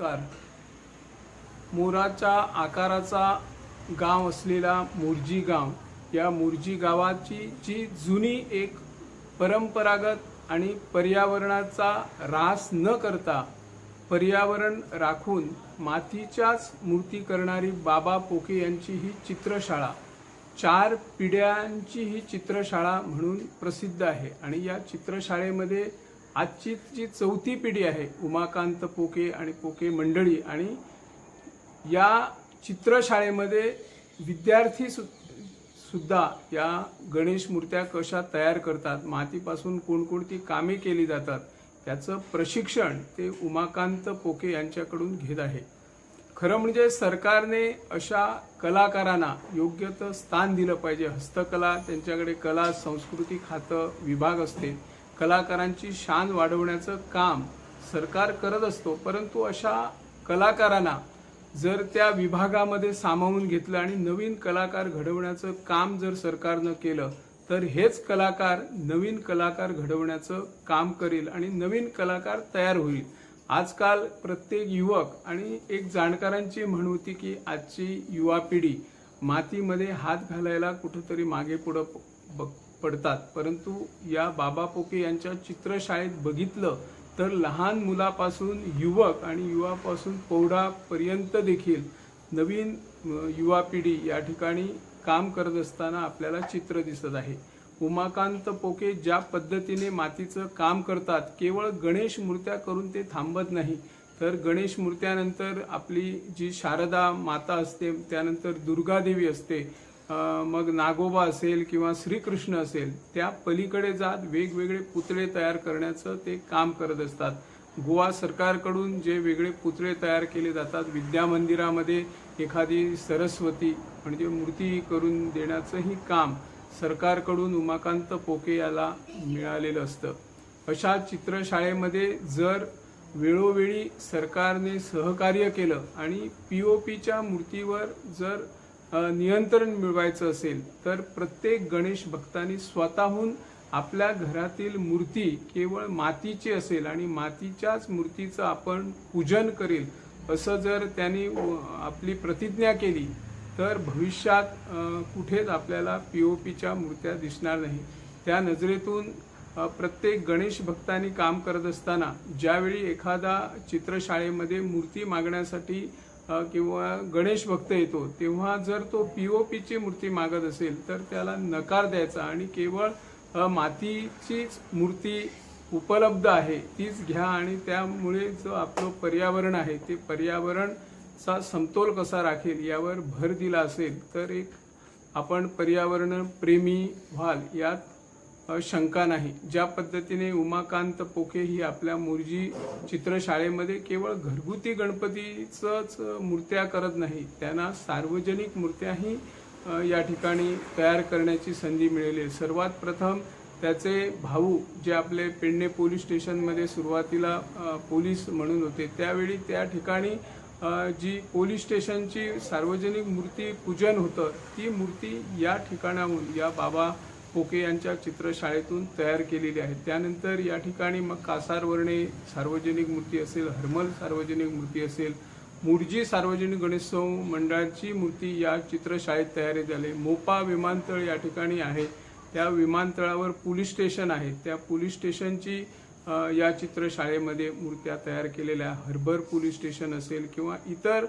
नमस्कार. मोराच्या आकाराचा गाव असलेला मुरजी गाव या मुरजी गावाची जी जुनी एक परंपरागत आणि पर्यावरणाचा ऱ्हास न करता पर्यावरण राखून मातीच्याच मूर्ती करणारी बाबा पोके यांची ही चित्रशाळा चार पिढ्यांची ही चित्रशाळा म्हणून प्रसिद्ध आहे. आणि या चित्रशाळेमध्ये आजची जी चौथी पिढी आहे उमाकांत पोके आणि पोके मंडळी आणि या चित्रशाळेमध्ये विद्यार्थी सु सुद्धा या गणेश मूर्त्या कशा तयार करतात मातीपासून कोणकोणती कामे केली जातात त्याचं प्रशिक्षण ते उमाकांत पोके यांच्याकडून घेत आहे. खरं म्हणजे सरकारने अशा कलाकारांना योग्य तर स्थान दिलं पाहिजे. हस्तकला त्यांच्याकडे कला संस्कृती खातं विभाग असते. कलाकारांची शान वाढवण्याचं काम सरकार करत असतो परंतु अशा कलाकारांना जर त्या विभागामध्ये सामावून घेतलं आणि नवीन कलाकार घडवण्याचं काम जर सरकारनं केलं तर हेच कलाकार नवीन कलाकार घडवण्याचं काम करेल आणि नवीन कलाकार तयार होईल. आजकाल प्रत्येक युवक आणि एक जाणकारांची म्हण होती की आजची युवा पिढी मातीमध्ये हात घालायला कुठंतरी मागे पुढं बघ पडतात. परंतु या बाबा पोके यांच्या चित्रशाळेत बघितलं तर लहान मुलापासून युवक आणि युवापासून प्रौढापर्यंत देखील नवीन युवा पिढी या ठिकाणी काम करत असताना आपल्याला चित्र दिसत आहे. उमाकांत पोके ज्या पद्धतीने मातीचं काम करतात केवळ गणेश मूर्त्या करून ते थांबत नाही. तर गणेश मूर्त्यानंतर आपली जी शारदा माता असते त्यानंतर दुर्गादेवी असते मग नागोबा असेल किंवा श्रीकृष्ण असेल त्या पलीकडे जात वेगवेगळे पुतळे तयार करण्याचं ते काम करत असतात. गोवा सरकारकडून जे वेगळे पुतळे तयार केले जातात विद्या मंदिरामध्ये एखादी सरस्वती म्हणजे मूर्ती करून देण्याचंही काम सरकारकडून उमाकांत पोके याला मिळालेलं असतं. अशा चित्रशाळेमध्ये जर वेळोवेळी सरकारने सहकार्य केलं आणि पी ओ पीच्या मूर्तीवर जर नियंत्रण मिळवायचं असेल तर प्रत्येक गणेश भक्तांनी स्वतःहून आपल्या घरातील मूर्ती केवळ मातीची असेल आणि मातीच्याच मूर्तीचं आपण पूजन करेल असं जर त्यांनी आपली प्रतिज्ञा केली तर भविष्यात कुठेच आपल्याला पी ओ पीच्या मूर्त्या दिसणार नाही. त्या नजरेतून प्रत्येक गणेश भक्तांनी काम करत असताना ज्यावेळी एखादा चित्रशाळेमध्ये मूर्ती मागण्यासाठी किंवा गणेश भक्त येतो तेव्हा जर तो पी ओ पीची मूर्ती मागत असेल तर त्याला नकार द्यायचा आणि केवळ मातीचीच मूर्ती उपलब्ध आहे तीच घ्या आणि त्यामुळे जो आपलं पर्यावरण आहे ते पर्यावरणचा समतोल कसा राखेल यावर भर दिला असेल तर एक आपण पर्यावरण प्रेमी व्हाल यात शंका नाही ज्या पद्धतीने उमाकांत पोके ही आपल्या मुरजी चित्रशाळेमध्ये केवळ घरगुती गणपतीचंच मूर्त्या करत नाही त्यांना सार्वजनिक मूर्त्याही या ठिकाणी तयार करण्याची संधी मिळेली आहे. सर्वात प्रथम त्याचे भाऊ जे आपले पेडणे पोलीस स्टेशनमध्ये सुरुवातीला पोलीस म्हणून होते त्यावेळी त्या ठिकाणी जी पोलीस स्टेशनची सार्वजनिक मूर्ती पूजन होतं ती मूर्ती या ठिकाणाहून या बाबा पोके यांच्या चित्रशाळेतून तयार केलेली आहे. त्यानंतर या ठिकाणी मग कासारवर्णे सार्वजनिक मूर्ती असेल हरमल सार्वजनिक मूर्ती असेल मुरजी सार्वजनिक गणेशोत्सव मंडळाची मूर्ती या चित्रशाळेत तयार झाली. मोपा विमानतळ या ठिकाणी आहे. त्या विमानतळावर पोलीस स्टेशन आहे. त्या पोलीस स्टेशनची या चित्रशाळेमध्ये मूर्त्या तयार केलेल्या. हर्बर पोलीस स्टेशन असेल किंवा इतर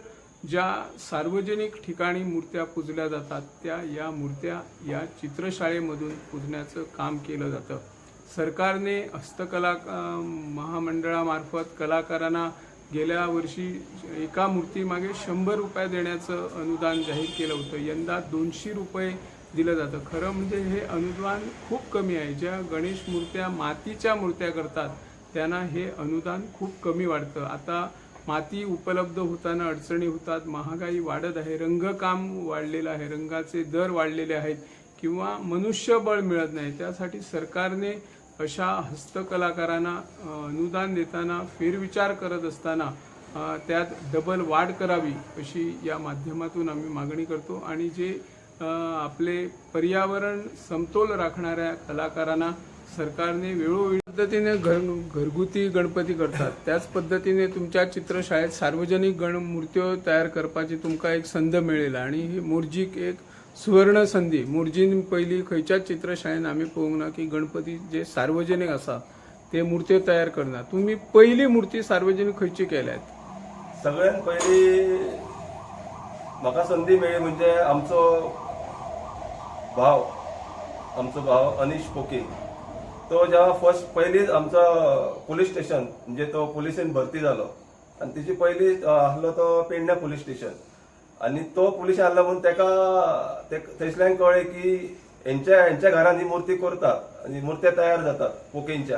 ज्या सार्वजनिक ठिकाणी मूर्त्या पूजल्या जातात त्या या मूर्त्या या चित्रशाळेमधून पूजण्याचं काम केलं जातं. सरकारने हस्तकला महामंडळामार्फत कलाकारांना गेल्या वर्षी एका मूर्तीमागे शंभर रुपये देण्याचं अनुदान जाहीर केलं होतं. यंदा दोनशे रुपये दिलं जातं. खरं म्हणजे हे अनुदान खूप कमी आहे. ज्या गणेश मूर्त्या मातीच्या मूर्त्या करतात त्यांना हे अनुदान खूप कमी वाढतं. आता माती उपलब्ध होताना अडचणी होतात महागाई वाढत आहे रंगकाम वाढलेलं आहे रंगाचे दर वाढलेले आहेत किंवा मनुष्यबळ मिळत नाही. त्यासाठी सरकारने अशा हस्तकलाकारांना अनुदान देताना फेरविचार करत असताना त्यात डबल वाढ करावी अशी या माध्यमातून आम्ही मागणी करतो. आणि जे आपले पर्यावरण समतोल राखणाऱ्या कलाकारांना सरकारने वेळोवेळी पद्धतीने घर घरगुती गणपती करतात. त्याच पद्धतीने तुमच्या चित्रशाळेत सार्वजनिक गणमूर्त्यो तयार करपाची तुमका एक संद मेळयला आणि ही मोर्जीक एक सुवर्ण संधी. मोर्जीन पहिली खंयच्याच चित्रशाळेन आम्ही पळोवंक ना की गणपती जे सार्वजनिक आसा ते मूर्त्यो तयार करना. तुम्ही पहिली मूर्ती सार्वजनिक खंयची केल्यात? सगळ्यात पहिली म्हाका संधी मेळ्ळी म्हणजे आमचो भाव आमचो भाव अनिश पोके. तो जेव्हा फर्स्ट पहिलीच आमचा पोलीस स्टेशन म्हणजे तो पोलिसेन भरती झालो. आणि तिची पहिली अं, आहलो तो पेडण्या पोलीस स्टेशन आणि तो पुलीस आहला म्हणून तेका थंयसल्यान कळ्ळें की हेंच्या हेंच्या घरान ही मूर्ती करतात. आणि मूर्त्या तयार जातात पोकेंच्या.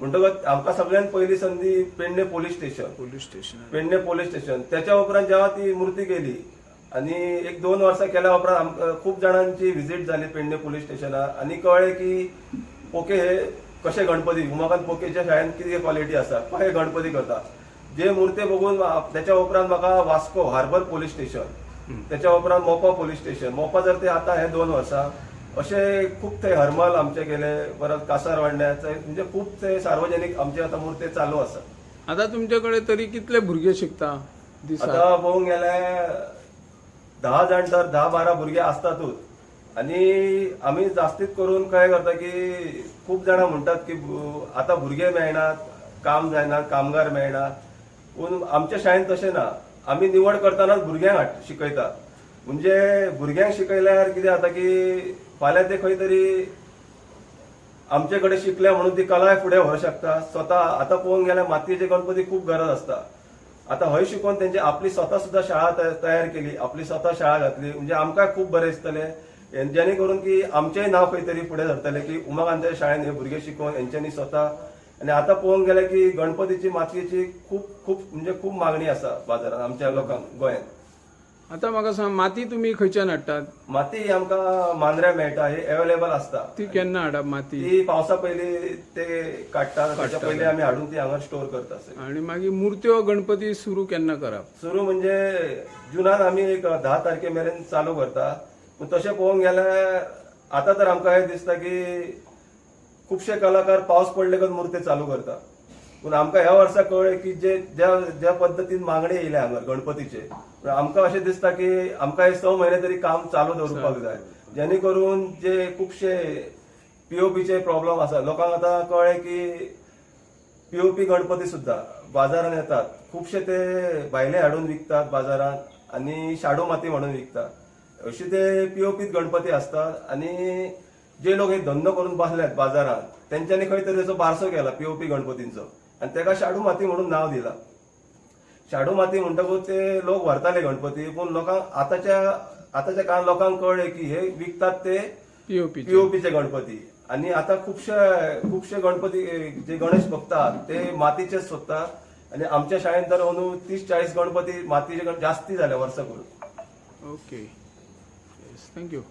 म्हणटकच आमकां सगळ्यात पहिली संधी Pedne police station police station Pedne police station त्याच्या उपरांत जेव्हा ती मूर्ती गेली आणि एक दोन वर्सां केल्या उपरांत आमकां खूप जाणांची व्हिजिट जाली पेडणे पोलीस स्टेशनार आणि कळ्ळें की पोके हे कशे गणपती उमाकांत पोकेच्या शाळेन कितें क्वॉलिटी आसा कशे गणपती करता जे मूर्ती बघून त्याच्या उपरांत म्हाका वास्को हार्बर पोलीस स्टेशन. त्याच्या उपरांत मोपा पोलीस स्टेशन. मोपा जर ते आता हे दोन वर्सां अशे खूप ते हरमल आमचे गेले परत कासार वाडण्याचे म्हणजे खूप ते सार्वजनिक आमचे आता मूर्ती चालू आसा आता तुमच्याकडे तरी कितले भुरगे शिकता आता पळोवंक गेल्यार दहा जाण तर दहा बारा भुरगे असतातूच. आणि आम्ही जास्तीत करून काय करता की खूप जाणां म्हणटात की आता भुरगे मेळनात काम जायना कामगार मेळना पूण आमच्या शाळेन तशें ना. आमी निवड करतानाच भुरग्यांक हाड- शिकयता म्हणजे भुरग्यांक शिकयल्यार कितें जाता की फाल्यां ते खंय तरी आमचे कडेन शिकले म्हणून ती कलाय फुडें व्हर शकता. स्वता आता पळोवंक गेल्यार मातयेचे गणपती खूप गरज असता आता हय शिकून त्यांची आपली स्वता सुद्धा शाळा तयार केली आपली स्वता शाळा घातली. म्हणजे आमकां खूप बरें दिसतले. जेणे करून की आमचेय नाव खंय तरी फुडें सरतले की उमाकांतच्या शाळेन हे भुरगे शिकून हेंच्यांनी स्वता आणि आता पळोवंक गेल्यार की गणपतीची मातयेची खूप खूप म्हणजे खूप मागणी आसा बाजारात आमच्या लोकांक गोंयांत. आता म्हाका सांग माती तुम्ही खंयच्यान हाडटात माती आमकां मांद्र्या मेळटा ही अवेलेबल असता ती केन्ना हाडप माती? ती पावसा पयली ते काडटा त्याच्या पयली आमी हाडून ती हांगा स्टोर करता सर आणि मागीर मुर्त्यो गणपती सुरू केन्ना करप? सुरू म्हणजे जुनान आमी एक धा तारखे मेरेन चालू करता. तशें पळोवंक गेल्यार आतां तर आमकां हे दिसता की खुबशे कलाकार पावस पडलेकच मुर्ते चालू करता. पूण आमकां ह्या वर्सा कळ्ळें की जे ज्या ज्या पद्दतीन मागणी येयल्या हांगा गणपतीचे पूण आमकां अशें दिसता की आमकां हे स म्हयने तरी काम चालू दवरपाक जाय. जेणे करून जे खुबशे पीओपीचे प्रॉब्लेम आसा लोकांक आतां कळ्ळें की पीओपी गणपती सुद्धा बाजारात येतात. खुबशे ते भायले हाडून विकतात बाजारात आणि शाडू माती म्हणून विकतात. अशी ते पीओपीत गणपती असतात आणि जे लोक हे धंदो करून बसल्यात बाजारात त्यांच्यानी खंय तरी त्याचो बारसो केला पीओपी गणपतींचो. आणि त्याका शाडू माती म्हणून नाव दिला. शाडू माती म्हणटकूच ते लोक व्हरताले गणपती पूण लोकांक आताच्या आताच्या काळात लोकांक कळले की हे विकतात ते पीओपी पीओपीचे गणपती. आणि आता खुबशे खुबशे गणपती जे गणेश बघतात ते मातीचेच सोदतात आणि आमच्या शाळेत तर अंदू तीस चाळीस गणपती मातीचे जास्ती झाले वर्ष करून ओके Thank you.